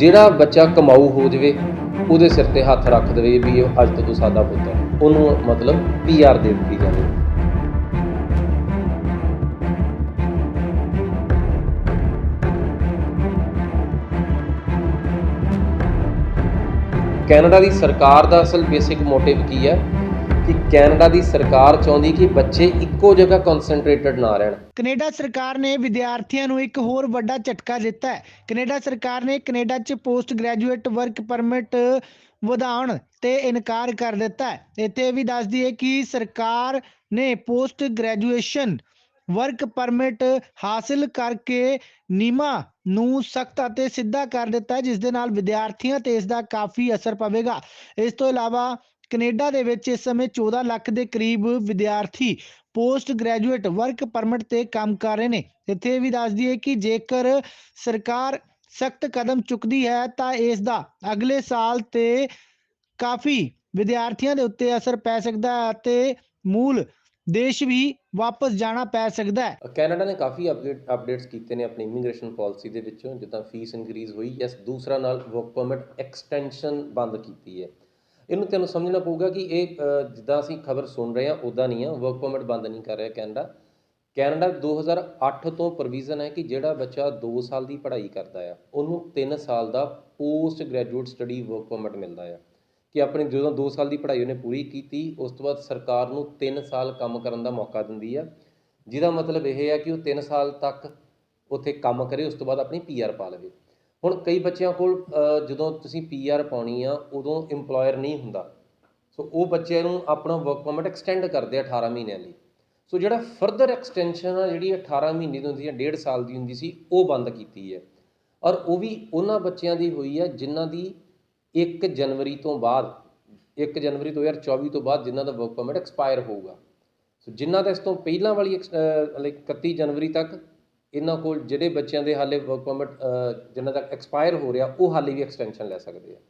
ਜਿਹੜਾ ਬੱਚਾ ਕਮਾਊ ਹੋ ਜਾਵੇ, ਉਹਦੇ ਸਿਰ ਤੇ ਹੱਥ ਰੱਖ ਦੇਵੇ ਵੀ ਇਹ ਅੱਜ ਤੋਂ ਤੂੰ ਸਾਡਾ ਪੁੱਤ ਹੈ। ਉਹਨੂੰ ਮਤਲਬ ਪੀਆਰ ਦੇ ਦਿੱਤੀ ਜਾਵੇ। ਕੈਨੇਡਾ ਦੀ ਸਰਕਾਰ ਦਾ ਅਸਲ ਬੇਸਿਕ ਮੋਟਿਵ ਕੀ ਹੈ? ਕਿ ਕੈਨੇਡਾ ਦੀ ਸਰਕਾਰ ਚਾਹੁੰਦੀ ਕਿ ਬੱਚੇ ਇੱਕੋ ਜਗ੍ਹਾ ਕਨਸੈਂਟਰੇਟਡ ਨਾ ਰਹਿਣ। ਕੈਨੇਡਾ ਸਰਕਾਰ ਨੇ ਵਿਦਿਆਰਥੀਆਂ ਨੂੰ ਇੱਕ ਹੋਰ ਵੱਡਾ ਝਟਕਾ ਦਿੱਤਾ ਹੈ। ਕੈਨੇਡਾ ਸਰਕਾਰ ਨੇ ਕੈਨੇਡਾ 'ਚ ਪੋਸਟ ਗ੍ਰੈਜੂਏਟ ਵਰਕ ਪਰਮਿਟ ਵਧਾਉਣ ਤੇ ਇਨਕਾਰ ਕਰ ਦਿੱਤਾ ਹੈ। ਇੱਥੇ ਵੀ ਦੱਸ ਦਈਏ ਕਿ ਸਰਕਾਰ ਨੇ ਪੋਸਟ ਗ੍ਰੈਜੂਏਸ਼ਨ ਵਰਕ ਪਰਮਿਟ ਹਾਸਲ ਕਰਕੇ ਨਿਯਮਾਂ ਨੂੰ ਸਖਤ ਅਤੇ ਸਿੱਧਾ ਕਰ ਦਿੱਤਾ ਹੈ, ਜਿਸ ਦੇ ਨਾਲ ਵਿਦਿਆਰਥੀਆਂ ਤੇ ਇਸ ਦਾ ਕਾਫੀ ਅਸਰ ਪਵੇਗਾ। ਇਸ ਤੋਂ ਇਲਾਵਾ ਕੈਨੇਡਾ ਦੇ ਵਿੱਚ ਇਸ ਸਮੇਂ 14 ਲੱਖ ਦੇ ਕਰੀਬ ਵਿਦਿਆਰਥੀ ਪੋਸਟ ਗ੍ਰੈਜੂਏਟ ਵਰਕ ਪਰਮਿਟ ਤੇ ਕੰਮ ਕਰ ਰਹੇ ਨੇ। ਇੱਥੇ ਵੀ ਦੱਸ ਦਈਏ ਕਿ ਜੇਕਰ ਸਰਕਾਰ ਸਖਤ ਕਦਮ ਚੁੱਕਦੀ ਹੈ, ਤਾਂ ਇਸ ਦਾ ਅਗਲੇ ਸਾਲ ਤੇ ਕਾਫੀ ਵਿਦਿਆਰਥੀਆਂ ਦੇ ਉੱਤੇ ਅਸਰ ਪੈ ਸਕਦਾ ਹੈ ਅਤੇ ਮੂਲ ਦੇਸ਼ ਵੀ ਵਾਪਸ ਜਾਣਾ ਪੈ ਸਕਦਾ ਹੈ। ਕੈਨੇਡਾ ਨੇ ਕਾਫੀ ਅਪਡੇਟ, ਅਪਡੇਟਸ ਕੀਤੇ ਨੇ ਆਪਣੀ ਇਮੀਗ੍ਰੇਸ਼ਨ ਪਾਲਿਸੀ ਦੇ ਵਿੱਚੋਂ, ਜਿੱਦਾਂ ਫੀਸ ਇਨਕਰੀਜ਼ ਹੋਈ ਯੈਸ ਦੂਸਰਾ ਨਾਲ ਵਰਕ ਪਰਮਿਟ ਐਕਸਟੈਂਸ਼ਨ ਬੰਦ ਕੀਤੀ ਹੈ। ਇਹਨੂੰ ਤੁਹਾਨੂੰ ਸਮਝਣਾ ਪਊਗਾ ਕਿ ਇਹ ਜਿੱਦਾਂ ਅਸੀਂ ਖਬਰ ਸੁਣ ਰਹੇ ਹਾਂ ਉਦਾਂ ਨਹੀਂ ਆ ਵਰਕ ਪਰਮਿਟ ਬੰਦ ਨਹੀਂ ਕਰ ਰਿਹਾ ਕੈਨੇਡਾ। ਕੈਨੇਡਾ 2008 ਤੋਂ ਪ੍ਰੋਵੀਜ਼ਨ ਹੈ ਕਿ ਜਿਹੜਾ ਬੱਚਾ 2 ਸਾਲ ਦੀ ਪੜ੍ਹਾਈ ਕਰਦਾ ਆ, ਉਹਨੂੰ 3 ਸਾਲ ਦਾ post graduate study work permit ਮਿਲਦਾ ਆ। ਕਿ ਆਪਣੇ ਜਦੋਂ 2 ਸਾਲ ਦੀ ਪੜ੍ਹਾਈ ਉਹਨੇ ਪੂਰੀ ਕੀਤੀ, ਉਸ ਤੋਂ ਬਾਅਦ ਸਰਕਾਰ ਨੂੰ 3 ਸਾਲ ਕੰਮ ਕਰਨ ਦਾ ਮੌਕਾ ਦਿੰਦੀ ਆ। ਜਿਹਦਾ ਮਤਲਬ ਇਹ ਆ ਕਿ ਉਹ 3 ਸਾਲ ਤੱਕ ਉੱਥੇ ਕੰਮ ਕਰੇ, ਉਸ ਤੋਂ ਬਾਅਦ ਆਪਣੀ ਪੀਆਰ ਪਾ ਲਵੇ। ਹੁਣ ਕਈ ਬੱਚਿਆਂ ਕੋਲ ਜਦੋਂ ਤੁਸੀਂ ਪੀਆਰ ਪਾਉਣੀ ਆ, ਉਦੋਂ EMPLOYER ਨਹੀਂ ਹੁੰਦਾ। ਸੋ ਉਹ ਬੱਚਿਆਂ ਨੂੰ ਆਪਣਾ ਵਰਕ ਪਰਮਿਟ ਐਕਸਟੈਂਡ ਕਰਦੇ ਆ 18 ਮਹੀਨਿਆਂ ਲਈ। ਸੋ ਜਿਹੜਾ ਫਰਦਰ ਐਕਸਟੈਂਸ਼ਨ ਆ, ਜਿਹੜੀ 18 ਮਹੀਨੇ ਦੀ ਹੁੰਦੀ ਹੈ 1.5 ਸਾਲ ਦੀ ਹੁੰਦੀ ਸੀ, ਉਹ ਬੰਦ ਕੀਤੀ ਹੈ। ਔਰ ਉਹ ਵੀ ਉਹਨਾਂ ਬੱਚਿਆਂ ਦੀ ਹੋਈ ਹੈ ਜਿਨ੍ਹਾਂ ਦੀ 1 ਜਨਵਰੀ ਤੋਂ ਬਾਅਦ 1 ਜਨਵਰੀ 2024 ਤੋਂ ਬਾਅਦ ਜਿਨ੍ਹਾਂ ਦਾ ਵਰਕ ਪਰਮਿਟ ਐਕਸਪਾਇਰ ਹੋਊਗਾ। ਸੋ ਜਿਨ੍ਹਾਂ ਦਾ ਇਸ ਤੋਂ ਪਹਿਲਾਂ ਵਾਲੀ ਲਾਈਕ 31 ਜਨਵਰੀ ਤੱਕ ਇਹਨਾਂ ਕੋਲ ਜਿਹੜੇ ਬੱਚਿਆਂ ਦੇ ਹਾਲੇ ਵਰਕ ਪਰਮਿਟ ਜਿਨ੍ਹਾਂ ਦਾ ਐਕਸਪਾਇਰ ਹੋ ਰਿਹਾ ਉਹ ਹਾਲੇ ਵੀ ਐਕਸਟੈਂਸ਼ਨ ਲੈ ਸਕਦੇ ਆ।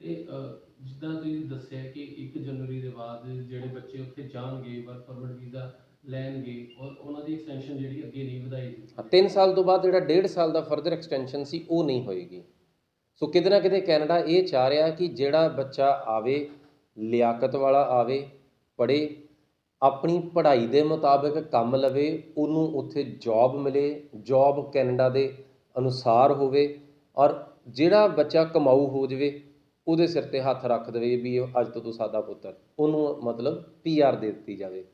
ਤੇ ਜਿੱਦਾਂ ਤੁਸੀਂ ਦੱਸਿਆ ਕਿ 1 ਜਨਵਰੀ ਦੇ ਬਾਅਦ ਜਿਹੜੇ ਬੱਚੇ ਉੱਥੇ ਜਾਣਗੇ ਵਰਕ ਪਰਮਿਟ ਵੀਜ਼ਾ ਲੈਣਗੇ ਔਰ ਉਹਨਾਂ ਦੀ ਐਕਸਟੈਂਸ਼ਨ ਜਿਹੜੀ ਅੱਗੇ ਨਹੀਂ ਵਧਾਈ ਹਾਂ, ਤਿੰਨ ਸਾਲ ਤੋਂ ਬਾਅਦ ਜਿਹੜਾ ਡੇਢ ਸਾਲ ਦਾ ਫਰਦਰ ਐਕਸਟੈਂਸ਼ਨ ਸੀ ਉਹ ਨਹੀਂ ਹੋਏਗੀ। ਸੋ ਕਿਤੇ ਨਾ ਕਿਤੇ ਕੈਨੇਡਾ ਇਹ ਚਾਹ ਰਿਹਾ ਕਿ ਜਿਹੜਾ ਬੱਚਾ ਆਵੇ ਲਿਆਕਤ ਵਾਲਾ ਆਵੇ ਪੜ੍ਹੇ ਆਪਣੀ ਪੜ੍ਹਾਈ ਦੇ ਮੁਤਾਬਕ ਕੰਮ ਲਵੇ ਉਹਨੂੰ ਉੱਥੇ ਜੌਬ ਮਿਲੇ ਜੌਬ ਕੈਨੇਡਾ ਦੇ ਅਨੁਸਾਰ ਹੋਵੇ ਔਰ ਜਿਹੜਾ ਬੱਚਾ ਕਮਾਊ ਹੋ ਜਾਵੇ ਉਹਦੇ ਸਿਰ ਤੇ ਹੱਥ ਰੱਖ ਦੇਵੇ ਵੀ ਇਹ ਅੱਜ ਤੋਂ ਤੂੰ ਸਾਡਾ ਪੁੱਤਰ। ਉਹਨੂੰ ਮਤਲਬ ਪੀਆਰ ਦੇ ਦਿੱਤੀ ਜਾਵੇ।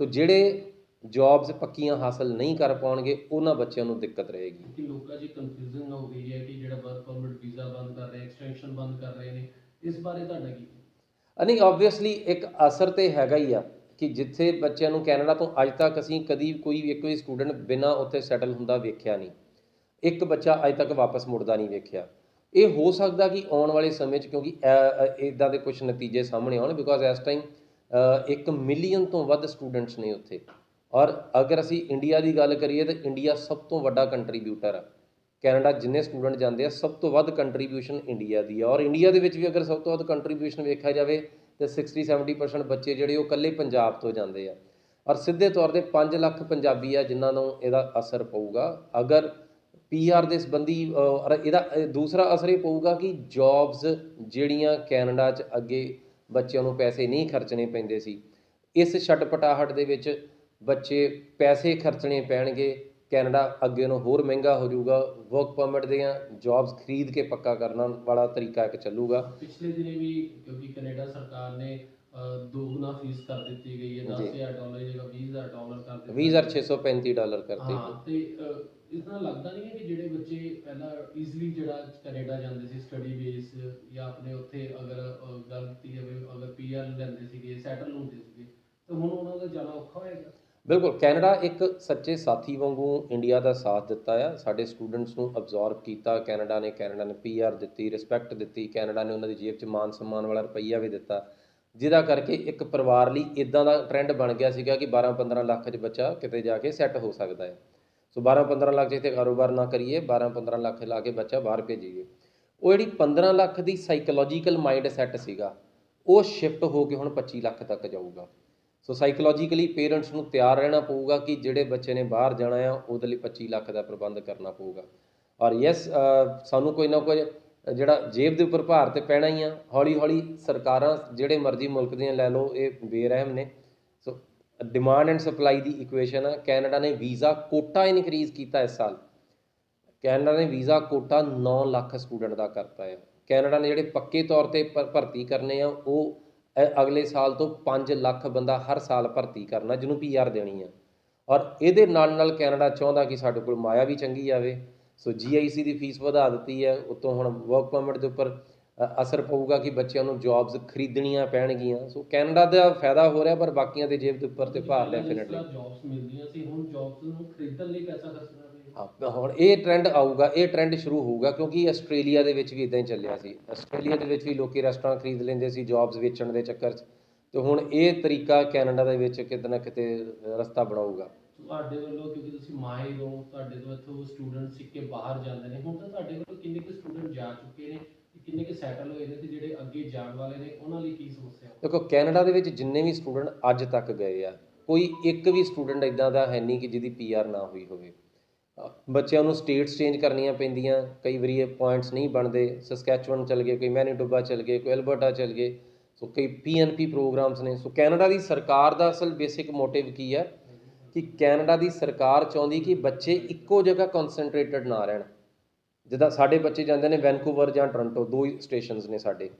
ਸੋ ਜਿਹੜੇ ਜੌਬਸ ਪੱਕੀਆਂ ਹਾਸਲ ਨਹੀਂ ਕਰ ਪਾਉਣਗੇ ਉਹਨਾਂ ਬੱਚਿਆਂ ਨੂੰ ਦਿੱਕਤ ਰਹੇਗੀ। ਕਿ ਲੋਕਾਂ 'ਚ ਕਨਫਿਊਜ਼ਨ ਹੋ ਗਈ ਹੈ ਕਿ ਜਿਹੜਾ ਵਰਕ ਪਰਮਿਟ ਵੀਜ਼ਾ ਬੰਦ ਕਰ ਰਹੇ ਐਕਸਟੈਂਸ਼ਨ ਬੰਦ ਕਰ ਰਹੇ ਨੇ। ਇਸ ਬਾਰੇ ਤੁਹਾਡਾ ਕੀ? ਨਹੀਂ ਆਬਵੀਅਸਲੀ ਇੱਕ ਅਸਰ ਤੇ ਹੈਗਾ ਹੀ ਆ। ਕਿ ਜਿੱਥੇ ਬੱਚਿਆਂ ਨੂੰ ਕੈਨੇਡਾ ਤੋਂ ਅੱਜ ਤੱਕ ਅਸੀਂ ਕਦੀ ਕੋਈ ਵੀ ਇੱਕ ਵੀ ਸਟੂਡੈਂਟ ਬਿਨਾਂ ਉੱਥੇ ਸੈਟਲ ਹੁੰਦਾ ਵੇਖਿਆ ਨਹੀਂ। ਇੱਕ ਬੱਚਾ ਅੱਜ ਤੱਕ ਵਾਪਸ ਮੁੜਦਾ ਨਹੀਂ ਵੇਖਿਆ। ਇਹ ਹੋ ਸਕਦਾ ਕਿ ਆਉਣ ਵਾਲੇ ਸਮੇਂ 'ਚ ਕਿਉਂਕਿ ਇਦਾਂ ਦੇ ਕੁਝ ਨਤੀਜੇ ਸਾਹਮਣੇ ਆਉਣ ਬਿਕੋਜ਼ ਇਸ ਟਾਈਮ ਇੱਕ ਮਿਲੀਅਨ ਤੋਂ ਵੱਧ ਸਟੂਡੈਂਟਸ ਨੇ ਉੱਥੇ। ਔਰ ਅਗਰ ਅਸੀਂ ਇੰਡੀਆ ਦੀ ਗੱਲ ਕਰੀਏ ਤਾਂ ਇੰਡੀਆ ਸਭ ਤੋਂ ਵੱਡਾ ਕੰਟਰੀਬਿਊਟਰ ਆ। ਕੈਨੇਡਾ ਜਿੰਨੇ ਸਟੂਡੈਂਟ ਜਾਂਦੇ ਆ, ਸਭ ਤੋਂ ਵੱਧ ਕੰਟਰੀਬਿਊਸ਼ਨ ਇੰਡੀਆ ਦੀ ਆ। ਔਰ ਇੰਡੀਆ ਦੇ ਵਿੱਚ ਵੀ ਅਗਰ ਸਭ ਤੋਂ ਵੱਧ ਕੰਟਰੀਬਿਊਸ਼ਨ ਵੇਖਿਆ ਜਾਵੇ ਤੇ 60 70% ਬੱਚੇ ਜਿਹੜੇ ਉਹ ਇਕੱਲੇ ਪੰਜਾਬ ਤੋਂ ਜਾਂਦੇ ਆ। ਔਰ ਸਿੱਧੇ ਤੌਰ ਤੇ 5 ਲੱਖ ਪੰਜਾਬੀ ਆ ਜਿਨ੍ਹਾਂ ਨੂੰ ਇਹਦਾ ਅਸਰ ਪਊਗਾ। ਅਗਰ ਪੀਆਰ ਦੇ ਸੰਬੰਧੀ ਔਰ ਇਹਦਾ ਦੂਸਰਾ ਅਸਰ ਇਹ ਪਊਗਾ ਕਿ ਜੌਬਸ ਜਿਹੜੀਆਂ ਕੈਨੇਡਾ 'ਚ ਅੱਗੇ ਬੱਚਿਆਂ ਨੂੰ ਪੈਸੇ ਨਹੀਂ ਖਰਚਣੇ ਪੈਂਦੇ ਸੀ, ਇਸ ਛਟਪਟਾਹਟ ਦੇ ਵਿੱਚ ਬੱਚੇ ਪੈਸੇ ਖਰਚਣੇ ਪੈਣਗੇ। ਕੈਨੇਡਾ ਅੱਗੇ ਨੂੰ ਹੋਰ ਮਹਿੰਗਾ ਹੋ ਜਾਊਗਾ ਵਰਕ ਪਰਮਿਟ ਦੀਆਂ ਜੌਬਸ ਖਰੀਦ ਕੇ ਪੱਕਾ ਕਰਨ ਵਾਲਾ ਤਰੀਕਾ ਇੱਕ ਚੱਲੂਗਾ। ਪਿਛਲੇ ਦਿਨੇ ਵੀ ਕਿਉਂਕਿ ਕੈਨੇਡਾ ਸਰਕਾਰ ਨੇ ਦੁੱਗਣਾ ਫੀਸ ਕਰ ਦਿੱਤੀ ਗਈ ਹੈ ਜੀ। 10000 ਡਾਲਰ ਦੀ ਜਗ੍ਹਾ 20000 ਡਾਲਰ ਕਰ ਦਿੱਤੀ। 20635 ਡਾਲਰ ਕਰਤੇ ਹਾਂ ਤੇ ਇਸ ਨਾਲ ਲੱਗਦਾ ਨਹੀਂ ਹੈ ਕਿ ਜਿਹੜੇ ਬੱਚੇ ਪਹਿਲਾਂ ਈਜ਼ੀਲੀ ਜਿਹੜਾ ਕੈਨੇਡਾ ਜਾਂਦੇ ਸੀ ਸਟੱਡੀ ਬੇਸ ਜਾਂ ਆਪਣੇ ਉੱਥੇ ਅਗਰ ਅਹ, ਗੱਲ ਕੀਤੀ ਜਾਵੇ ਅਗਰ ਪੀਆਰ ਲੈਂਦੇ ਸੀਗੇ ਸੈਟਲ ਹੁੰਦੇ ਸੀਗੇ ਤਾਂ ਹੁਣ ਉਹਨਾਂ ਦਾ ਜਾਣਾ ਔਖਾ ਹੋਏਗਾ ਬਿਲਕੁਲ, ਕੈਨੇਡਾ ਇੱਕ ਸੱਚੇ ਸਾਥੀ ਵਾਂਗੂ ਇੰਡੀਆ ਦਾ ਸਾਥ ਦਿੱਤਾ ਆ। ਸਾਡੇ ਸਟੂਡੈਂਟਸ ਨੂੰ ਅਬਜ਼ੌਰਬ ਕੀਤਾ, ਕੈਨੇਡਾ ਨੇ ਕੈਨੇਡਾ ਨੇ ਪੀਆਰ ਦਿੱਤੀ ਰਿਸਪੈਕਟ ਦਿੱਤੀ, ਕੈਨੇਡਾ ਨੇ ਉਹਨਾਂ ਦੀ ਜੇਬ 'ਚ ਮਾਨ ਸਨਮਾਨ ਵਾਲਾ ਰੁਪਈਆ ਵੀ ਦਿੱਤਾ। ਜਿਹਦਾ ਕਰਕੇ ਇੱਕ ਪਰਿਵਾਰ ਲਈ ਇਦਾਂ ਦਾ ਟ੍ਰੈਂਡ ਬਣ ਗਿਆ ਸੀਗਾ ਕਿ 12-15 ਲੱਖ 'ਚ ਬੱਚਾ ਕਿਤੇ ਜਾ ਕੇ ਸੈੱਟ ਹੋ ਸਕਦਾ ਹੈ। ਸੋ 12-15 ਲੱਖ 'ਚ ਇੱਥੇ ਕਾਰੋਬਾਰ ਨਾ ਕਰੀਏ 12-15 ਲੱਖ ਲਾ ਕੇ ਬੱਚਾ ਬਾਹਰ ਭੇਜੀਏ। ਉਹ ਜਿਹੜੀ 15 ਲੱਖ ਦੀ ਸਾਈਕੋਲੋਜੀਕਲ ਮਾਈਂਡ ਸੈੱਟ ਸੀਗਾ, ਉਹ ਸ਼ਿਫਟ ਹੋ ਕੇ ਹੁਣ 25 ਲੱਖ ਤੱਕ ਜਾਊਗਾ। ਸੋ ਸਾਈਕੋਲੋਜੀਕਲੀ ਪੇਰੈਂਟਸ ਨੂੰ ਤਿਆਰ ਰਹਿਣਾ ਪਊਗਾ ਕਿ ਜਿਹੜੇ ਬੱਚੇ ਨੇ ਬਾਹਰ ਜਾਣਾ ਆ, ਉਹਦੇ ਲਈ 25 ਲੱਖ ਦਾ ਪ੍ਰਬੰਧ ਕਰਨਾ ਪਊਗਾ। ਔਰ ਯੈਸ ਸਾਨੂੰ ਕੋਈ ਨਾ ਕੋਈ, ਜਿਹੜਾ ਜੇਬ ਦੇ ਉੱਪਰ ਭਾਰ ਤੇ ਪੈਣਾ ਹੀ ਆ ਹੌਲੀ ਹੌਲੀ ਸਰਕਾਰਾਂ ਜਿਹੜੇ ਮਰਜ਼ੀ ਮੁਲਕ ਦੀਆਂ ਲੈ ਲਓ, ਇਹ ਬੇਰਹਿਮ ਨੇ। ਸੋ ਡਿਮਾਂਡ ਐਂਡ ਸਪਲਾਈ ਦੀ ਇਕੁਏਸ਼ਨ ਆ, ਕੈਨੇਡਾ ਨੇ ਵੀਜ਼ਾ ਕੋਟਾ ਇਨਕਰੀਜ਼ ਕੀਤਾ ਇਸ ਸਾਲ। ਕੈਨੇਡਾ ਨੇ ਵੀਜ਼ਾ ਕੋਟਾ 9 ਲੱਖ ਸਟੂਡੈਂਟ ਦਾ ਕਰਤਾ ਹੈ ਕੈਨੇਡਾ ਨੇ ਜਿਹੜੇ ਪੱਕੇ ਤੌਰ ਤੇ ਭ- ਭਰਤੀ ਕਰਨੇ ਆ, ਉਹ ਅਗਲੇ ਸਾਲ ਤੋਂ 5 ਲੱਖ ਬੰਦਾ ਹਰ ਸਾਲ ਭਰਤੀ ਕਰਨਾ ਜਿਹਨੂੰ ਪੀਆਰ ਦੇਣੀ ਆ। ਔਰ ਇਹਦੇ ਨਾਲ ਨਾਲ ਕੈਨੇਡਾ ਚਾਹੁੰਦਾ ਕਿ ਸਾਡੇ ਕੋਲ ਮਾਇਆ ਵੀ ਚੰਗੀ ਆਵੇ। ਸੋ ਜੀਆਈਸੀ ਦੀ ਫੀਸ ਵਧਾ ਦਿੱਤੀ ਹੈ ਉਤੋਂ ਹੁਣ ਵਰਕ ਪਰਮਿਟ ਦੇ ਉੱਪਰ ਅਸਰ ਪਊਗਾ ਕਿ ਬੱਚਿਆਂ ਨੂੰ ਜੌਬਸ ਖਰੀਦਣੀਆਂ ਪੈਣਗੀਆਂ। ਸੋ ਕੈਨੇਡਾ ਦਾ ਫਾਇਦਾ ਹੋ ਰਿਹਾ ਪਰ ਬਾਕੀਆਂ ਦੇ ਜੇਬ ਦੇ ਉੱਪਰ ਤੇ ਭਾਰ ਡੈਫੀਨਿਟਲੀ ਜੌਬਸ ਮਿਲਦੀਆਂ ਸੀ। ਹੁਣ ਜੌਬਸ ਨੂੰ ਖਰੀਦਣ ਲਈ ਪੈਸਾ ਖਰਚਣਾ ਹੁਣ ਇਹ ਟ੍ਰੈਂਡ ਆਊਗਾ ਇਹ ਟ੍ਰੈਂਡ ਸ਼ੁਰੂ ਹੋਊਗਾ ਕਿਉਂਕਿ ਆਸਟ੍ਰੇਲੀਆ ਦੇ ਵਿੱਚ ਵੀ ਇਦਾਂ ਹੀ ਚੱਲਿਆ ਸੀ। ਆਸਟ੍ਰੇਲੀਆ ਦੇ ਵਿੱਚ ਵੀ ਲੋਕੀ ਰੈਸਟੋਰੈਂਟ ਖਰੀਦ ਲੈਂਦੇ ਸੀ ਜੌਬਸ ਵੇਚਣ ਦੇ ਚੱਕਰ 'ਚ। ਤੇ ਹੁਣ ਇਹ ਤਰੀਕਾ ਕੈਨੇਡਾ ਦੇ ਵਿੱਚ ਕਿਤੇ ਨਾ ਕਿਤੇ ਰਸਤਾ ਬਣਾਊਗਾ। ਤੁਹਾਡੇ ਵੱਲੋਂ ਕਿਉਂਕਿ ਤੁਸੀਂ ਮਾਹਿਰ ਹੋ ਤੁਹਾਡੇ ਤੋਂ ਇੱਥੋਂ ਸਟੂਡੈਂਟ ਸਿੱਖ ਕੇ ਬਾਹਰ ਜਾਂਦੇ ਨੇ ਹੁਣ ਤਾਂ ਤੁਹਾਡੇ ਵੱਲੋਂ ਕਿੰਨੇ ਕੁ ਸਟੂਡੈਂਟ ਜਾ ਚੁੱਕੇ ਨੇ ਕਿੰਨੇ ਕੁ ਸੈਟਲ ਹੋਏ ਨੇ ਤੇ ਜਿਹੜੇ ਅੱਗੇ ਜਾਣ ਵਾਲੇ ਨੇ ਉਹਨਾਂ ਲਈ ਕੀ ਸਮੱਸਿਆ? ਦੇਖੋ ਕੈਨੇਡਾ ਦੇ ਵਿੱਚ ਜਿੰਨੇ ਵੀ ਸਟੂਡੈਂਟ ਅੱਜ ਤੱਕ ਗਏ ਆ ਕੋਈ ਇੱਕ ਵੀ ਸਟੂਡੈਂਟ ਇਦਾਂ ਦਾ ਹੈ ਨਹੀਂ ਕਿ ਜਿਹਦੀ ਪੀਆਰ ਨਾ ਹੋਈ ਹੋਵੇ। ਬੱਚਿਆਂ ਨੂੰ ਸਟੇਟਸ ਚੇਂਜ ਕਰਨੀਆਂ ਪੈਂਦੀਆਂ, ਕਈ ਵਾਰੀ ਇਹ ਪੁਆਇੰਟਸ ਨਹੀਂ ਬਣਦੇ। ਸਸਕੈਚੁਅਨ ਚਲ ਗਏ, ਕੋਈ ਮੈਨੀਟੋਬਾ ਚਲ ਗਏ, ਕੋਈ ਐਲਬਰਟਾ ਚਲ ਗਏ। ਸੋ ਕਈ ਪੀਐਨਪੀ ਪ੍ਰੋਗਰਾਮਸ ਨੇ। ਸੋ ਕੈਨੇਡਾ ਦੀ ਸਰਕਾਰ ਦਾ ਅਸਲ ਬੇਸਿਕ ਮੋਟਿਵ ਕੀ ਹੈ ਕਿ ਕੈਨੇਡਾ ਦੀ ਸਰਕਾਰ ਚਾਹੁੰਦੀ ਕਿ ਬੱਚੇ ਇੱਕੋ ਜਗ੍ਹਾ ਕਨਸੈਂਟਰੇਟਡ ਨਾ ਰਹਿਣ। ਜਿੱਦਾਂ ਸਾਡੇ ਬੱਚੇ ਜਾਂਦੇ ਨੇ ਵੈਨਕੂਵਰ ਜਾਂ ਟੋਰਾਂਟੋ ਦੋ ਹੀ ਸਟੇਸ਼ਨਸ ਨੇ ਸਾਡੇ।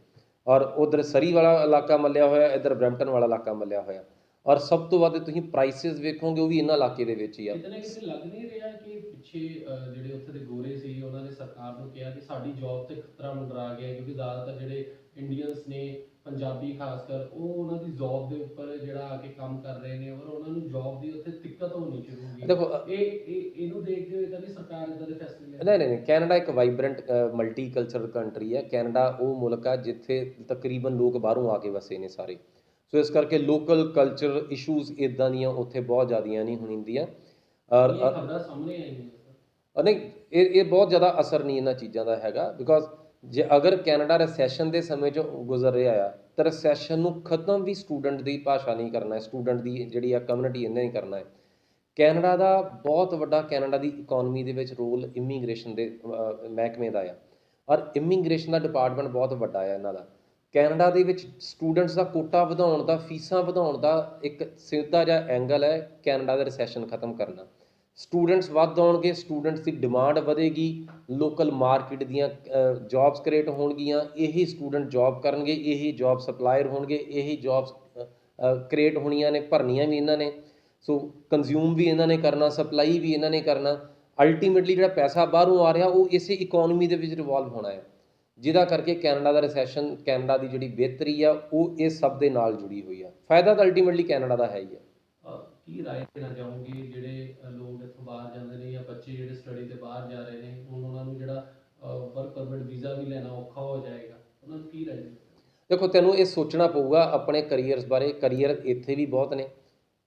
ਔਰ ਉਧਰ ਸਰੀ ਵਾਲਾ ਇਲਾਕਾ ਮੱਲਿਆ ਹੋਇਆ, ਇੱਧਰ ਬਰੈਂਪਟਨ ਵਾਲਾ ਇਲਾਕਾ ਮੱਲਿਆ ਹੋਇਆ। ਔਰ ਸਭ ਤੋਂ ਵੱਧ ਤੁਸੀਂ ਪ੍ਰਾਈਸਿਸ ਵੇਖੋਗੇ ਉਹ ਵੀ ਇਹਨਾਂ ਇਲਾਕੇ ਦੇ ਵਿੱਚ ਹੀ ਆ। ਕਿਤੇ ਨਾ ਕਿਤੇ ਲੱਗ ਨਹੀਂ ਰਿਹਾ ਕਿ ਪਿੱਛੇ ਅਹ, ਜਿਹੜੇ ਉੱਥੇ ਦੇ ਗੋਰੇ ਸੀ ਉਹਨਾਂ ਨੇ ਸਰਕਾਰ ਨੂੰ ਕਿਹਾ ਕਿ ਸਾਡੀ ਜੌਬ ਤੇ ਖਤਰਾ ਮੰਡਰਾ ਗਿਆ ਹੈ ਕਿਉਂਕਿ ਜ਼ਿਆਦਾਤਰ ਜਿਹੜੇ ਇੰਡੀਅਨਸ ਨੇ ਪੰਜਾਬੀ ਖਾਸ ਕਰ ਉਹ ਉਹਨਾਂ ਦੀ ਜੌਬ ਦੇ ਉੱਪਰ ਜਿਹੜਾ ਆ ਕੇ ਕੰਮ ਕਰ ਰਹੇ ਨੇ ਔਰ ਉਹਨਾਂ ਨੂੰ ਜੌਬ ਦੀ ਉੱਥੇ ਦਿੱਕਤ ਹੋਣੀ ਸ਼ੁਰੂ ਹੋ ਗਈ। ਦੇਖੋ, ਅ- ਇਹ ਇਹ ਇਹਨੂੰ ਦੇਖਦੇ ਹੋਏ ਤਾਂ ਨਹੀਂ ਸਰਕਾਰ ਇਦਾਂ ਦੇ ਫੈਸਲੇ ਲੈ ਨਹੀਂ ਨਹੀਂ ਨਹੀਂ ਕੈਨੇਡਾ ਇੱਕ ਵਾਈਬ੍ਰੈਂਟ ਮਲਟੀ ਕਲਚਰਲ ਕੰਟਰੀ ਹੈ। ਕੈਨੇਡਾ ਉਹ ਮੁਲਕ ਆ ਜਿੱਥੇ ਤਕਰੀਬਨ ਲੋਕ ਬਾਹਰੋਂ ਆ ਕੇ ਵਸੇ ਨੇ ਸਾਰੇ। ਸੋ ਇਸ ਕਰਕੇ ਲੋਕਲ ਕਲਚਰ ਇਸ਼ੂਜ਼ ਇਦਾਂ ਦੀਆਂ ਉੱਥੇ ਬਹੁਤ ਜ਼ਿਆਦੀਆਂ ਨਹੀਂ ਹੁੰਦੀਆਂ। ਔਰ ਖਬਰਾਂ ਸਾਹਮਣੇ ਆਈਆਂ ਨਹੀਂ ਇਹ ਇਹ ਬਹੁਤ ਜ਼ਿਆਦਾ ਅਸਰ ਨਹੀਂ ਇਹਨਾਂ ਚੀਜ਼ਾਂ ਦਾ ਹੈਗਾ। ਬਿਕੋਜ਼ ਜੇ ਅਗਰ ਕੈਨੇਡਾ ਰੈਸੈਸ਼ਨ ਦੇ ਸਮੇਂ ਚੋਂ ਗੁਜ਼ਰ ਰਿਹਾ ਆ ਤਾਂ ਰੈਸੈਸ਼ਨ ਨੂੰ ਖਤਮ ਵੀ ਸਟੂਡੈਂਟ ਦੀ ਭਾਸ਼ਾ ਨਹੀਂ ਕਰਨਾ ਹੈ ਸਟੂਡੈਂਟ ਦੀ ਜਿਹੜੀ ਆ ਕਮਿਊਨਿਟੀ ਇਹਨੇ ਹੀ ਕਰਨਾ ਹੈ। ਕੈਨੇਡਾ ਦਾ ਬਹੁਤ ਵੱਡਾ ਕੈਨੇਡਾ ਦੀ ਇਕਨੋਮੀ ਦੇ ਵਿੱਚ ਰੋਲ ਇਮੀਗ੍ਰੇਸ਼ਨ ਦੇ ਮਹਿਕਮੇ ਦਾ ਆ। ਔਰ ਇਮੀਗ੍ਰੇਸ਼ਨ ਦਾ ਡਿਪਾਰਟਮੈਂਟ ਬਹੁਤ ਵੱਡਾ ਆ ਇਹਨਾਂ ਦਾ। ਕੈਨੇਡਾ ਦੇ ਵਿੱਚ ਸਟੂਡੈਂਟਸ ਦਾ ਕੋਟਾ ਵਧਾਉਣ ਦਾ, ਫੀਸਾਂ ਵਧਾਉਣ ਦਾ ਇੱਕ ਸਿੱਧਾ ਜਿਹਾ ਐਂਗਲ ਹੈ ਕੈਨੇਡਾ ਦਾ ਰਿਸੈਸ਼ਨ ਖਤਮ ਕਰਨਾ ਸਟੂਡੈਂਟਸ ਵੱਧ ਆਉਣਗੇ ਸਟੂਡੈਂਟਸ ਦੀ ਡਿਮਾਂਡ ਵਧੇਗੀ ਲੋਕਲ ਮਾਰਕੀਟ ਦੀਆਂ ਜੌਬਸ ਕ੍ਰੀਏਟ ਹੋਣਗੀਆਂ, ਇਹੀ ਸਟੂਡੈਂਟ ਜੌਬ ਕਰਨਗੇ, ਇਹੀ ਜੌਬ ਸਪਲਾਇਰ ਹੋਣਗੇ, ਇਹੀ ਜੌਬਸ ਕ੍ਰੀਏਟ ਹੋਣੀਆਂ ਨੇ, ਭਰਨੀਆਂ ਵੀ ਇਹਨਾਂ ਨੇ। ਸੋ ਕੰਜ਼ਿਊਮ ਵੀ ਇਹਨਾਂ ਨੇ ਕਰਨਾ ਸਪਲਾਈ ਵੀ ਇਹਨਾਂ ਨੇ ਕਰਨਾ। ਅਲਟੀਮੇਟਲੀ ਜਿਹੜਾ ਪੈਸਾ ਬਾਹਰੋਂ ਆ ਰਿਹਾ, ਉਹ ਇਸੇ ਇਕਨੋਮੀ ਦੇ ਵਿੱਚ ਰਿਵੋਲਵ ਹੋਣਾ ਹੈ। ਜਿਹਦਾ ਕਰਕੇ ਕੈਨੇਡਾ ਦਾ ਰੈਸੈਸ਼ਨ ਕੈਨੇਡਾ ਦੀ ਜਿਹੜੀ ਬਿਹਤਰੀ ਆ ਉਹ ਇਸ ਸਭ ਦੇ ਨਾਲ ਜੁੜੀ ਹੋਈ ਆ। ਫਾਇਦਾ ਤਾਂ ਅਲਟੀਮੇਟਲੀ ਕੈਨੇਡਾ ਦਾ ਹੈ ਹੀ ਆ। ਕੀ ਰਾਏ ਦੇਣਾ ਚਾਹੋਗੇ? ਜਿਹੜੇ ਲੋਕ ਇੱਥੋਂ ਬਾਹਰ ਜਾਂਦੇ ਨੇ ਜਾਂ ਬੱਚੇ ਜਿਹੜੇ ਸਟੱਡੀ ਤੇ ਬਾਹਰ ਜਾ ਰਹੇ ਨੇ ਉਹਨਾਂ ਨੂੰ ਜਿਹੜਾ ਵਰਕ ਪਰਮਿਟ ਵੀਜ਼ਾ ਵੀ ਲੈਣਾ ਔਖਾ ਹੋ ਜਾਏਗਾ। ਉਹਨਾਂ ਨੂੰ ਕੀ ਰਾਏ ਦੇਖੋ ਤੈਨੂੰ ਇਹ ਸੋਚਣਾ ਪਊਗਾ ਆਪਣੇ ਕੈਰੀਅਰਸ ਬਾਰੇ। ਕੈਰੀਅਰ ਇੱਥੇ ਵੀ ਬਹੁਤ ਨੇ।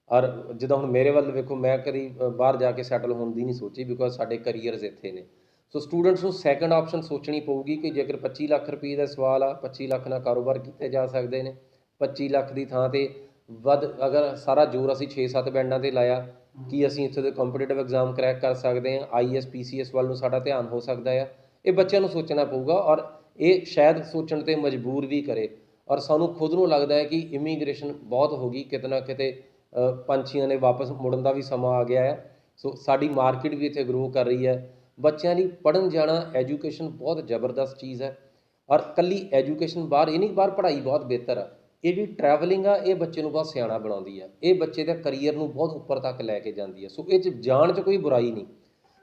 ਔਰ ਜਿੱਦਾਂ ਹੁਣ ਮੇਰੇ ਵੱਲ ਵੇਖੋ ਮੈਂ ਕਦੀ ਬਾਹਰ ਜਾ ਕੇ ਸੈਟਲ ਹੋਣ ਦੀ ਨਹੀਂ ਸੋਚੀ ਬਿਕੋਜ਼ ਸਾਡੇ ਕੈਰੀਅਰਸ ਇੱਥੇ ਨੇ। ਸੋ ਸਟੂਡੈਂਟਸ ਨੂੰ ਸੈਕੰਡ ਆਪਸ਼ਨ ਸੋਚਣੀ ਪਊਗੀ ਕਿ ਜੇਕਰ 25 ਲੱਖ ਰੁਪਏ ਦਾ ਸਵਾਲ ਆ 25 ਲੱਖ ਨਾਲ ਕਾਰੋਬਾਰ ਕੀਤੇ ਜਾ ਸਕਦੇ ਨੇ। 25 ਲੱਖ ਦੀ ਥਾਂ ਤੇ ਵੱਧ, ਅਗਰ ਸਾਰਾ ਜ਼ੋਰ ਅਸੀਂ 6-7 ਬੈਂਡਾਂ ਤੇ ਲਾਇਆ, ਕਿ ਅਸੀਂ ਇੱਥੇ ਦੇ ਕੰਪੀਟੀਟਿਵ ਐਗਜ਼ਾਮ ਕਰੈਕ ਕਰ ਸਕਦੇ ਹਾਂ? ਆਈਐਸ ਪੀਸੀਐਸ ਵੱਲ ਨੂੰ ਸਾਡਾ ਧਿਆਨ ਹੋ ਸਕਦਾ ਹੈ ਇਹ ਬੱਚਿਆਂ ਨੂੰ ਸੋਚਣਾ ਪਊਗਾ ਔਰ ਇਹ ਸ਼ਾਇਦ ਸੋਚਣ ਤੇ ਮਜਬੂਰ ਵੀ ਕਰੇ। ਔਰ ਸਾਨੂੰ ਖੁਦ ਨੂੰ ਲੱਗਦਾ ਹੈ ਕਿ ਇਮੀਗ੍ਰੇਸ਼ਨ ਬਹੁਤ ਹੋ ਗਈ, ਕਿਤੇ ਨਾ ਕਿਤੇ ਪੰਛੀਆਂ ਨੇ ਵਾਪਸ ਮੁੜਨ ਦਾ ਵੀ ਸਮਾਂ ਆ ਗਿਆ ਹੈ ਸੋ ਸਾਡੀ ਮਾਰਕੀਟ ਵੀ ਇੱਥੇ ਗਰੋ ਕਰ ਰਹੀ ਹੈ। ਬੱਚਿਆਂ ਲਈ ਪੜਨ ਜਾਣਾ ਐਜੂਕੇਸ਼ਨ ਬਹੁਤ ਜ਼ਬਰਦਸਤ ਚੀਜ਼ ਹੈ। ਔਰ ਕੱਲੀ ਐਜੂਕੇਸ਼ਨ ਬਾਹਰ, ਇਹ ਨਹੀਂ ਬਾਹਰ ਪੜ੍ਹਾਈ ਬਹੁਤ ਬਿਹਤਰ ਆ। ਇਹ ਜਿਹੜੀ ਟਰੈਵਲਿੰਗ ਆ, ਇਹ ਬੱਚੇ ਨੂੰ ਬਹੁਤ ਸਿਆਣਾ ਬਣਾਉਂਦੀ ਆ। ਇਹ ਬੱਚੇ ਦੇ ਕੈਰੀਅਰ ਨੂੰ ਬਹੁਤ ਉੱਪਰ ਤੱਕ ਲੈ ਕੇ ਜਾਂਦੀ ਆ। ਸੋ ਇਹ 'ਚ ਜਾਣ 'ਚ ਕੋਈ ਬੁਰਾਈ ਨਹੀਂ।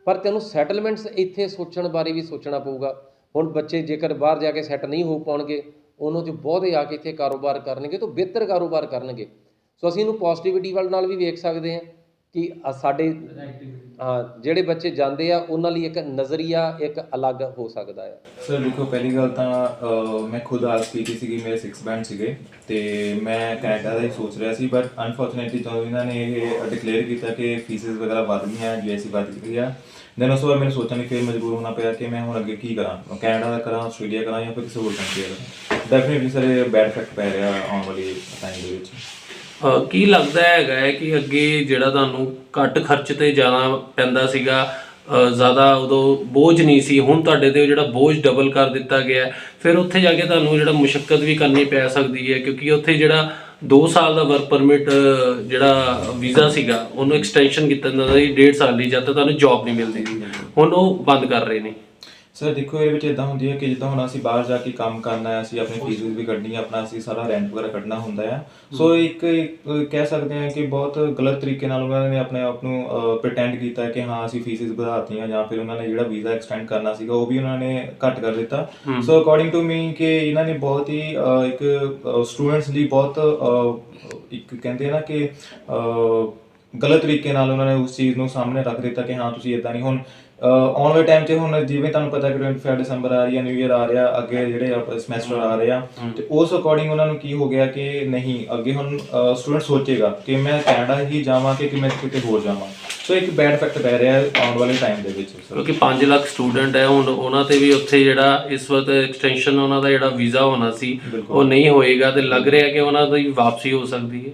ਪਰ ਤੈਨੂੰ ਸੈਟਲਮੈਂਟਸ ਇੱਥੇ ਸੋਚਣ ਬਾਰੇ ਵੀ ਸੋਚਣਾ ਪਊਗਾ। ਹੁਣ ਬੱਚੇ ਜੇਕਰ ਬਾਹਰ ਜਾ ਕੇ ਸੈੱਟ ਨਹੀਂ ਹੋ ਪਾਉਣਗੇ, ਉਹਨਾਂ 'ਚ ਬਹੁਤੇ ਆ ਕੇ ਇੱਥੇ ਕਾਰੋਬਾਰ ਕਰਨਗੇ ਤਾਂ ਬਿਹਤਰ ਕਾਰੋਬਾਰ ਕਰਨਗੇ। ਸੋ ਅਸੀਂ ਇਹਨੂੰ ਪੋਜ਼ਿਟਿਵਿਟੀ ਵੱਲ ਨਾਲ ਵੀ ਵੇਖ ਸਕਦੇ ਹਾਂ। ਕਿ ਸਾਡੇ ਹਾਂ ਜਿਹੜੇ ਬੱਚੇ ਜਾਂਦੇ ਆ, ਉਹਨਾਂ ਲਈ ਇੱਕ ਨਜ਼ਰੀਆ, ਇੱਕ ਅਲੱਗ ਹੋ ਸਕਦਾ ਹੈ ਸਰ ਦੇਖੋ, ਪਹਿਲੀ ਗੱਲ ਤਾਂ ਮੈਂ ਖੁਦ ਆਰਟਸ ਕੀਤੀ ਸੀਗੀ, ਮੇਰੇ 6 ਬੈਂਡ ਸੀਗੇ, ਤੇ ਮੈਂ ਕੈਨੇਡਾ ਦਾ ਹੀ ਸੋਚ ਰਿਹਾ ਸੀ ਬਟ ਅਨਫੋਰਚੂਨੇਟਲੀ ਜਦੋਂ ਇਹਨਾਂ ਨੇ ਇਹ ਡਿਕਲੇਅਰ ਕੀਤਾ ਕਿ ਫੀਸਿਸ ਵਗੈਰਾ ਵੱਧ ਗਈਆਂ ਯੂਐਸਸੀ ਵੱਧ ਗਈ ਆ ਦੈਨ ਉਸ ਤੋਂ ਬਾਅਦ ਮੈਨੂੰ ਸੋਚਣ ਲਈ ਫਿਰ ਮਜਬੂਰ ਹੋਣਾ ਪਿਆ ਕਿ ਮੈਂ ਹੁਣ ਅੱਗੇ ਕੀ ਕਰਾਂ ਕੈਨੇਡਾ ਦਾ ਕਰਾਂ, ਆਸਟ੍ਰੇਲੀਆ ਕਰਾਂ ਜਾਂ ਫਿਰ ਕਿਸੇ ਹੋਰ ਕੰਟਰੀ ਦਾ ਕਰਾਂ। ਡੈਫੀਨਿਟਲੀ ਸਰ ਇਹ ਬੈਡ ਇਫੈਕਟ ਪੈ ਰਿਹਾ ਆਉਣ ਵਾਲੀ ਟਾਈਮ ਦੇ ਵਿੱਚ। ਕੀ ਲੱਗਦਾ ਹੈਗਾ ਹੈ ਕਿ ਅੱਗੇ ਜਿਹੜਾ ਤੁਹਾਨੂੰ ਘੱਟ ਖਰਚ ਤੇ ਜਾਣਾ ਪੈਂਦਾ ਸੀਗਾ ਜ਼ਿਆਦਾ ਉਦੋਂ ਬੋਝ ਨਹੀਂ ਸੀ, ਹੁਣ ਤੁਹਾਡੇ ਤੇ ਜਿਹੜਾ ਬੋਝ ਡਬਲ ਕਰ ਦਿੱਤਾ ਗਿਆ ਫਿਰ ਉੱਥੇ ਜਾ ਕੇ ਤੁਹਾਨੂੰ ਜਿਹੜਾ ਮੁਸ਼ਕਲ ਵੀ ਕਰਨੀ ਪੈ ਸਕਦੀ ਹੈ, ਕਿਉਂਕਿ ਉੱਥੇ ਜਿਹੜਾ 2 ਸਾਲ ਦਾ ਵਰਕ ਪਰਮਿਟ ਜਿਹੜਾ ਵੀਜ਼ਾ ਸੀਗਾ, ਉਹਨੂੰ ਐਕਸਟੈਂਸ਼ਨ ਕੀਤਾ ਜਾਂਦਾ ਸੀ 1.5 ਸਾਲ ਲਈ ਜਦ ਤੱਕ ਤੁਹਾਨੂੰ ਜੌਬ ਨਹੀਂ ਮਿਲਦੀ ਸੀ। ਹੁਣ ਉਹ ਬੰਦ ਕਰ ਰਹੇ ਨੇ। ਸਰ ਦੇਖੋ ਇਹ ਵਿੱਚ ਇਦਾਂ ਹੁੰਦੀ ਹੈ ਕਿ ਜਿੱਦਾਂ ਹੁਣ ਅਸੀਂ ਬਾਹਰ ਜਾ ਕੇ ਕੰਮ ਕਰਨਾ ਹੈ ਅਸੀਂ ਆਪਣੀ ਫੀਸ ਵੀ ਕੱਢਣੀ ਹੈ ਆਪਣਾ ਅਸੀਂ ਸਾਰਾ ਰੈਂਟ ਵਗੈਰਾ ਕੱਢਣਾ ਹੁੰਦਾ ਹੈ। ਸੋ ਇੱਕ ਇੱਕ ਕਹਿ ਸਕਦੇ ਹਾਂ ਕਿ ਬਹੁਤ ਗਲਤ ਤਰੀਕੇ ਨਾਲ ਉਹਨਾਂ ਨੇ ਆਪਣੇ ਆਪ ਨੂੰ ਪ੍ਰਟੈਂਡ ਕੀਤਾ ਕਿ ਹਾਂ ਅਸੀਂ ਫੀਸਿਸ ਵਧਾਤੀਆਂ ਜਾਂ ਫਿਰ ਉਹਨਾਂ ਨੇ ਜਿਹੜਾ ਵੀਜ਼ਾ ਐਕਸਟੈਂਡ ਕਰਨਾ ਸੀਗਾ ਉਹ ਵੀ ਉਹਨਾਂ ਨੇ ਘੱਟ ਕਰ ਦਿੱਤਾ। ਸੋ ਅਕੋਰਡਿੰਗ ਟੂ ਮੀ ਕਿ ਇਹਨਾਂ ਨੇ ਬਹੁਤ ਹੀ ਇੱਕ ਸਟੂਡੈਂਟਸ ਲਈ ਬਹੁਤ ਇੱਕ ਕਹਿੰਦੇ ਨਾ ਕਿ ਗਲਤ ਤਰੀਕੇ ਨਾਲ ਉਹਨਾਂ ਨੇ ਉਸ ਚੀਜ਼ ਨੂੰ ਸਾਹਮਣੇ ਰੱਖ ਦਿੱਤਾ ਕਿ ਹਾਂ ਤੁਸੀਂ ਇਦਾਂ ਨਹੀਂ। ਹੁਣ ਆਉਣ ਵਾਲੇ ਟਾਈਮ 'ਚ ਹੁਣ ਜਿਵੇਂ ਤੁਹਾਨੂੰ ਪਤਾ ਕਿ 25 ਦਸੰਬਰ ਆ ਰਹੀ ਹੈ ਨਿਊ ਇਅਰ ਆ ਰਿਹਾ ਅੱਗੇ ਜਿਹੜੇ ਸਮੈਸਟਰ ਆ ਰਹੇ ਆ ਤੇ ਉਸ ਅਕੋਰਡਿੰਗ ਉਹਨਾਂ ਨੂੰ ਕੀ ਹੋ ਗਿਆ ਕਿ ਨਹੀਂ ਅੱਗੇ ਹੁਣ ਸਟੂਡੈਂਟ ਸੋਚੇਗਾ ਕਿ ਮੈਂ ਕੈਨੇਡਾ ਹੀ ਜਾਵਾਂ ਕਿ ਮੈਂ ਕਿਤੇ ਹੋਰ ਜਾਵਾਂ। ਸੋ ਇੱਕ ਬੈਡ ਇਫੈਕਟ ਪੈ ਰਿਹਾ ਆਉਣ ਵਾਲੇ ਟਾਈਮ ਦੇ ਵਿੱਚ। ਕਿਉਂਕਿ 5 ਲੱਖ ਸਟੂਡੈਂਟ ਹੈ ਹੁਣ ਉਹਨਾਂ ਤੇ ਵੀ ਉੱਥੇ ਜਿਹੜਾ ਇਸ ਵਕਤ ਐਕਸਟੈਂਸ਼ਨ ਉਹਨਾਂ ਦਾ ਜਿਹੜਾ ਵੀਜ਼ਾ ਹੋਣਾ ਸੀ। ਉਹ ਨਹੀਂ ਹੋਏਗਾ ਤੇ ਲੱਗ ਰਿਹਾ ਕਿ ਉਹਨਾਂ ਦੀ ਵਾਪਸੀ ਹੋ ਸਕਦੀ ਹੈ।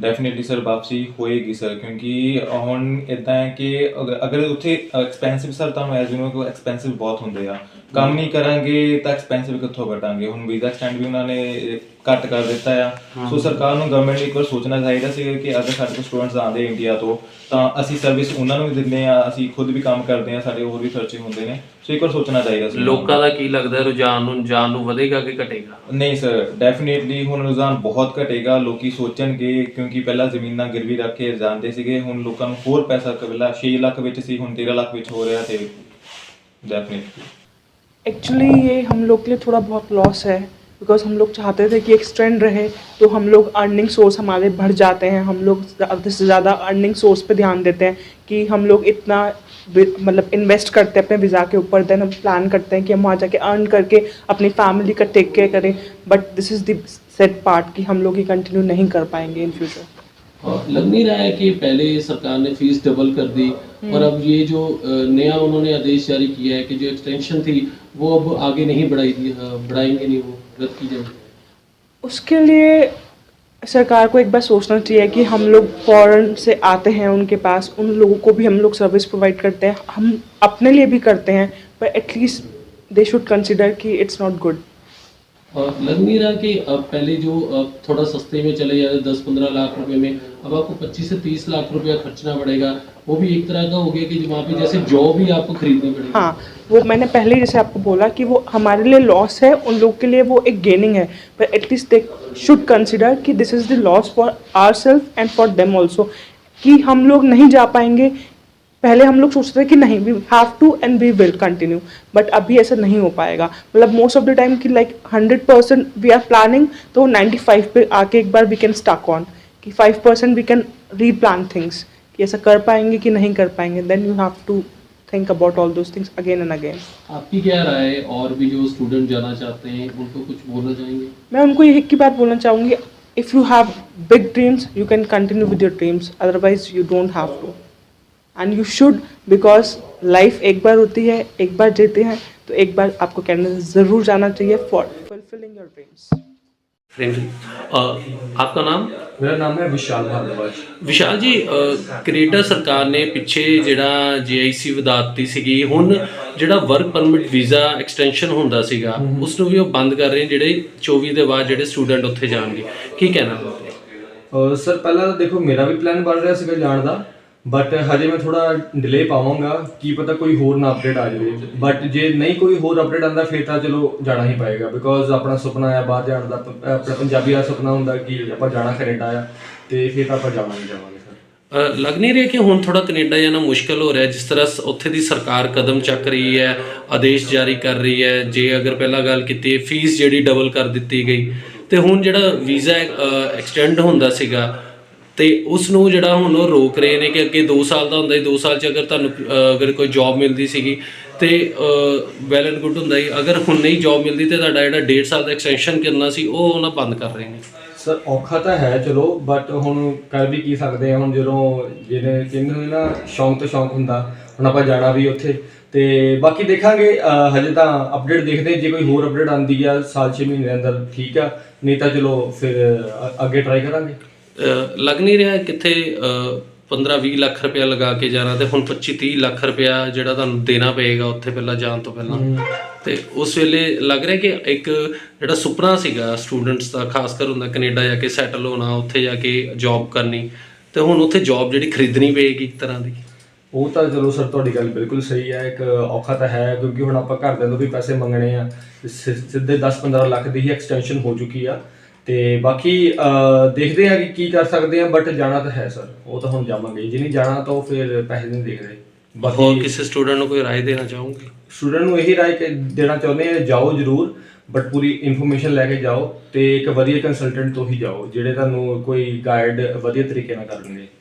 ਡੈਫੀਨਿਟਲੀ ਸਰ ਵਾਪਸੀ ਹੋਏਗੀ ਸਰ ਕਿਉਂਕਿ ਹੁਣ ਇਦਾਂ ਹੈ ਕਿ ਅਗਰ- ਅਗਰ ਉੱਥੇ ਐਕਸਪੈਂਸਿਵ ਸਰ ਤੁਹਾਨੂੰ ਐਸ ਯੂ نو ਕਿ ਐਕਸਪੈਂਸਿਵ ਬਹੁਤ ਹੁੰਦੇ ਆ। ਕੰਮ ਨਹੀਂ ਕਰਾਂਗੇ ਤਾਂ ਐਕਸਪੈਂਸਿਵ ਕਿੱਥੋਂ ਘਟਾਂਗੇ ਹੁਣ ਵੀਜ਼ਾ ਸਟੈਂਡ ਵੀ ਉਹਨਾਂ ਨੇ ਘੱਟ ਕਰ ਦਿੱਤਾ ਆ। ਸੋ ਸਰਕਾਰ ਨੂੰ ਗਵਰਨਮੈਂਟ ਇੱਕ ਵਾਰ ਸੋਚਣਾ ਚਾਹੀਦਾ ਸੀ ਕਿ ਅਗਰ ਸਾਡੇ ਕੋਲ ਸਟੂਡੈਂਟਸ ਆਉਂਦੇ ਇੰਡੀਆ ਤੋਂ ਤਾਂ ਅਸੀਂ ਸਰਵਿਸ ਉਹਨਾਂ ਨੂੰ ਵੀ ਦਿੰਦੇ ਆ ਅਸੀਂ ਖੁਦ ਵੀ ਕੰਮ ਕਰਦੇ ਆ ਸਾਡੇ ਹੋਰ ਵੀ ਖਰਚੇ ਹੁੰਦੇ ਨੇ। ਸੋ ਇੱਕ ਵਾਰ ਸੋਚਣਾ ਚਾਹੀਦਾ ਸੀ। ਲੋਕਾਂ ਦਾ ਕੀ ਲੱਗਦਾ ਰੁਝਾਨ ਨੂੰ ਜਾਣ ਨੂੰ ਵਧੇਗਾ ਕਿ ਘਟੇਗਾ? ਨਹੀਂ ਸਰ ਡੈਫੀਨਿਟਲੀ ਹੁਣ ਰੁਝਾਨ ਬਹੁਤ ਘਟੇਗਾ ਲੋਕੀ ਸੋਚਣਗੇ ਕਿਉਂਕਿ ਪਹਿਲਾਂ ਜ਼ਮੀਨਾਂ ਗਿਰਵੀ ਰੱਖ ਕੇ ਜਾਂਦੇ ਸੀਗੇ ਹੁਣ ਲੋਕਾਂ ਨੂੰ ਹੋਰ ਪੈਸਾ ਕਬਲਾ 6 ਲੱਖ ਵਿੱਚ ਸੀ ਹੁਣ 13 ਲੱਖ ਵਿੱਚ ਹੋ ਰਿਹਾ ਤੇ ਡੈਫੀਨਿਟਲੀ एक्चुअली ये हम लोग के लिए थोड़ा बहुत लॉस है बिकॉज़ हम लोग चाहते थे कि एक्सटेंड रहे तो हम लोग अर्निंग सोर्स हमारे बढ़ जाते हैं। हम लोग ज़्यादा से ज़्यादा अर्निंग सोर्स पे ध्यान देते हैं कि हम लोग इतना मतलब इन्वेस्ट करते हैं अपने वीज़ा के ऊपर देन हम प्लान करते हैं कि हम वहाँ जाके अर्न करके अपनी फैमिली का टेक केयर करें। But this is the sad part कि हम लोग ये कंटिन्यू नहीं कर पाएँगे इन फ्यूचर और लग नहीं रहा है कि पहले सरकार ने फ़ीस डबल कर दी और अब ये जो नया उन्होंने आदेश जारी किया है कि जो एक्सटेंशन थी वो अब आगे नहीं बढ़ाई बढ़ाएँगे नहीं वो रद्द की जाएगी। उसके लिए सरकार को एक बार सोचना चाहिए कि हम लोग फॉरेन से आते हैं उनके पास उन लोगों को भी हम लोग सर्विस प्रोवाइड करते हैं हम अपने लिए भी करते हैं पर at least they should consider कि इट्स नॉट गुड लग नहीं रहा कि अब पहले जो थोड़ा सस्ते में चले जाते दस पंद्रह लाख रुपए में अब आपको पच्चीस से तीस लाख रुपया खर्चना पड़ेगा। वो भी एक तरह का हो गया कि वहाँ पे जैसे जॉब ही आपको खरीदनी पड़ेगी। हाँ वो मैंने पहले जैसे आपको बोला कि वो हमारे लिए लॉस है उन लोग के लिए वो एक गेनिंग है। पर at least they should consider कि this is the loss for our self and for them also कि हम लोग नहीं जा पाएँगे पहले हम लोग सोचते थे कि नहीं we have to and we will continue but अभी ऐसा नहीं हो पाएगा। मतलब मोस्ट ऑफ़ द टाइम कि like hundred percent we are planning तो नाइन्टी फाइव पे आके एक बार वी कैन स्टक ऑन कि five percent we can replan things कि ऐसा कर पाएँगे कि नहीं कर पाएँगे then you have to think about all those things again and again आपकी क्या राय है? और भी जो स्टूडेंट जाना चाहते हैं उनको कुछ बोलना चाहेंगे? मैं उनको एक ही बात बोलना चाहूँगी if you have big dreams you can continue with your dreams otherwise you don't have to and you should because life एक बार होती है एक बार जीते हैं तो एक बार आपको कनाडा ज़रूर जाना चाहिए फॉर फुलफिलिंग योर ड्रीम्स आपका नाम ਮੇਰਾ ਨਾਮ ਹੈ ਵਿਸ਼ਾਲ ਭਾਰਦਵਾਜ ਵਿਸ਼ਾਲ ਜੀ ਅ, ਕੈਨੇਡਾ ਸਰਕਾਰ ਨੇ ਪਿੱਛੇ ਜਿਹੜਾ ਜੀਆਈਸੀ ਵਧਾਤੀ ਸੀਗੀ ਹੁਣ ਜਿਹੜਾ ਵਰਕ ਪਰਮਿਟ ਵੀਜ਼ਾ ਐਕਸਟੈਂਸ਼ਨ ਹੁੰਦਾ ਸੀਗਾ ਉਸ ਨੂੰ ਵੀ ਉਹ ਬੰਦ ਕਰ ਰਹੇ ਨੇ ਜਿਹੜੇ 24 ਦੇ ਬਾਅਦ ਜਿਹੜੇ ਸਟੂਡੈਂਟ ਉੱਥੇ ਜਾਣਗੇ ਕੀ ਕਹਿਣਾ ਅਹ ਸਰ ਪਹਿਲਾਂ ਤਾਂ ਦੇਖੋ ਮੇਰਾ ਵੀ ਪਲਾਨ ਬਣ ਰਿਹਾ ਸੀਗਾ ਜਾਣ ਦਾ ਬਟ ਹਜੇ ਮੈਂ ਥੋੜਾ ਡਿਲੇ ਪਾਵਾਂਗਾ ਕੀ ਪਤਾ ਕੋਈ ਹੋਰ ਨਾ ਅਪਡੇਟ ਆ ਜਾਵੇ। ਬਟ ਜੇ ਨਹੀਂ ਕੋਈ ਹੋਰ ਅਪਡੇਟ ਆਂਦਾ ਫਿਰ ਤਾਂ ਚਲੋ ਜਾਣਾ ਹੀ ਪਏਗਾ। ਬਿਕੋਜ਼ ਆਪਣਾ ਸੁਪਨਾ ਹੈ ਬਾਹਰ ਜਾਣ ਦਾ ਪ- ਆਪਣਾ ਪੰਜਾਬੀ ਦਾ ਸੁਪਨਾ ਹੁੰਦਾ ਕਿ ਆਪਾਂ ਜਾਣਾ ਕੈਨੇਡਾ ਆ ਤੇ ਫਿਰ ਤਾਂ ਆਪਾਂ ਜਾਣਾ ਹੀ ਜਾਵਾਂਗੇ ਸਰ ਅ, ਲੱਗ ਨਹੀਂ ਰਿਹਾ ਕਿ ਹੁਣ ਥੋੜਾ ਕੈਨੇਡਾ ਜਾਣਾ ਮੁਸ਼ਕਲ ਹੋ ਰਿਹਾ ਜਿਸ ਤਰ੍ਹਾਂ ਸ- ਉੱਥੇ ਦੀ ਸਰਕਾਰ ਕਦਮ ਚੱਕ ਰਹੀ ਹੈ ਆਦੇਸ਼ ਜਾਰੀ ਕਰ ਰਹੀ ਹੈ ਜੇ ਅਗਰ ਪਹਿਲਾਂ ਗੱਲ ਕੀਤੀ ਫੀਸ ਜਿਹੜੀ ਡਬਲ ਕਰ ਦਿੱਤੀ ਗਈ। ਤੇ ਹੁਣ ਜਿਹੜਾ ਵੀਜ਼ਾ ਐਕਸਟੈਂਡ ਹੁੰਦਾ ਸੀਗਾ ਤੇ ਉਸ ਨੂੰ ਜਿਹੜਾ ਹੁਣ ਉਹ ਰੋਕ ਰਹੇ ਨੇ ਕਿ ਅੱਗੇ 2 ਸਾਲ ਦਾ ਹੁੰਦਾ ਸੀ 2 ਸਾਲ ਚ ਅਗਰ ਤੁਹਾਨੂੰ ਅਗਰ ਕੋਈ ਜੌਬ ਮਿਲਦੀ ਸੀਗੀ, ਤੇ ਵੈਲ ਐਂਡ ਗੁੱਡ ਹੁੰਦਾ ਸੀ। ਅਗਰ ਹੁਣ ਨਹੀਂ ਜੌਬ ਮਿਲਦੀ ਤੇ ਤੁਹਾਡਾ ਜਿਹੜਾ 1.5 ਸਾਲ ਦਾ ਐਕਸਟੈਂਸ਼ਨ ਕਰਨਾ ਸੀ, ਉਹ ਉਹਨਾਂ ਬੰਦ ਕਰ ਰਹੇ ਨੇ। ਸਰ ਔਖਾ ਤਾਂ ਹੈ, ਚਲੋ ਬਟ ਹੁਣ ਕਰ ਵੀ ਕੀ ਸਕਦੇ ਆ, ਹੁਣ ਜਦੋਂ ਜਿਹੜੇ ਕਹਿੰਦੇ ਨੇ ਨਾ ਸ਼ੌਂਕ ਤੋਂ ਸ਼ੌਂਕ ਹੁੰਦਾ, ਹੁਣ ਆਪਾਂ ਜਾਣਾ ਵੀ ਉੱਥੇ। ਤੇ ਬਾਕੀ ਦੇਖਾਂਗੇ ਹਜੇ ਤਾਂ ਅਪਡੇਟ ਦੇਖਦੇ ਜੇ ਕੋਈ ਹੋਰ ਅਪਡੇਟ ਆਂਦੀ ਆ, ਸਾਲ 6 ਮਹੀਨੇ ਦੇ ਅੰਦਰ, ਠੀਕ ਆ। ਨਹੀਂ ਤਾਂ ਚਲੋ ਫਿਰ ਅੱਗੇ ਟਰਾਈ ਕਰਾਂਗੇ। ਲੱਗ ਨਹੀਂ ਰਿਹਾ ਕਿੱਥੇ ਅ, 15-20 ਲੱਖ ਰੁਪਇਆ ਲਗਾ ਕੇ ਜਾਣਾ ਤੇ ਹੁਣ 25-30 ਲੱਖ ਰੁਪਇਆ ਜਿਹੜਾ ਤੁਹਾਨੂੰ ਦੇਣਾ ਪਏਗਾ ਉੱਥੇ ਪਹਿਲਾਂ ਜਾਣ ਤੋਂ ਪਹਿਲਾਂ। ਤੇ ਉਸ ਵੇਲੇ ਲੱਗ ਰਿਹਾ ਕਿ ਇੱਕ ਜਿਹੜਾ ਸੁਪਨਾ ਸੀਗਾ ਸਟੂਡੈਂਟਸ ਦਾ ਖਾਸ ਕਰ ਹੁੰਦਾ ਕੈਨੇਡਾ ਜਾ ਕੇ ਸੈਟਲ ਹੋਣਾ ਉੱਥੇ ਜਾ ਕੇ ਜੌਬ ਕਰਨੀ ਤੇ ਹੁਣ ਉੱਥੇ ਜੌਬ ਜਿਹੜੀ ਖਰੀਦਣੀ ਪਏਗੀ ਇੱਕ ਤਰ੍ਹਾਂ ਦੀ। ਉਹ ਤਾਂ ਚਲੋ ਸਰ ਤੁਹਾਡੀ ਗੱਲ ਬਿਲਕੁਲ ਸਹੀ ਹੈ ਇੱਕ ਔਖਾ ਤਾਂ ਹੈ ਕਿਉਂਕਿ ਹੁਣ ਆਪਾਂ ਘਰਦਿਆਂ ਤੋਂ ਵੀ ਪੈਸੇ ਮੰਗਣੇ ਆ ਸਿੱਧੇ 10-15 ਲੱਖ ਦੀ ਹੀ ਐਕਸਟੈਂਸ਼ਨ ਹੋ ਚੁੱਕੀ ਆ। ਤੇ ਬਾਕੀ ਅਹ, ਦੇਖਦੇ ਆ ਕਿ ਕੀ ਕਰ ਸਕਦੇ ਆ ਬਟ ਜਾਣਾ ਤਾਂ ਹੈ ਸਰ ਉਹ ਤਾਂ ਹੁਣ ਜਾਵਾਂਗੇ। ਜੇ ਨਹੀਂ ਜਾਣਾ ਤਾਂ ਉਹ ਫਿਰ ਪੈਸੇ ਨਹੀਂ ਦੇਖਦੇ ਹੋਰ ਬਾਕੀ ਕਿਸੇ ਸਟੂਡੈਂਟ ਨੂੰ ਕੋਈ ਰਾਏ ਦੇਣਾ ਚਾਹੋਗੇ? ਸਟੂਡੈਂਟ ਨੂੰ ਇਹੀ ਰਾਏ ਕਿ ਦੇਣਾ ਚਾਹੁੰਦੇ ਆ ਜਾਓ ਜਰੂਰ ਬਟ ਪੂਰੀ ਇਨਫੋਰਮੇਸ਼ਨ ਲੈ ਕੇ ਜਾਓ ਤੇ ਇੱਕ ਵਧੀਆ ਕੰਸਲਟੈਂਟ ਤੋਂ ਹੀ ਜਾਓ ਜਿਹੜੇ ਤੁਹਾਨੂੰ ਕੋਈ ਗਾਈਡ ਵਧੀਆ ਤਰੀਕੇ ਨਾਲ ਕਰਨਗੇ।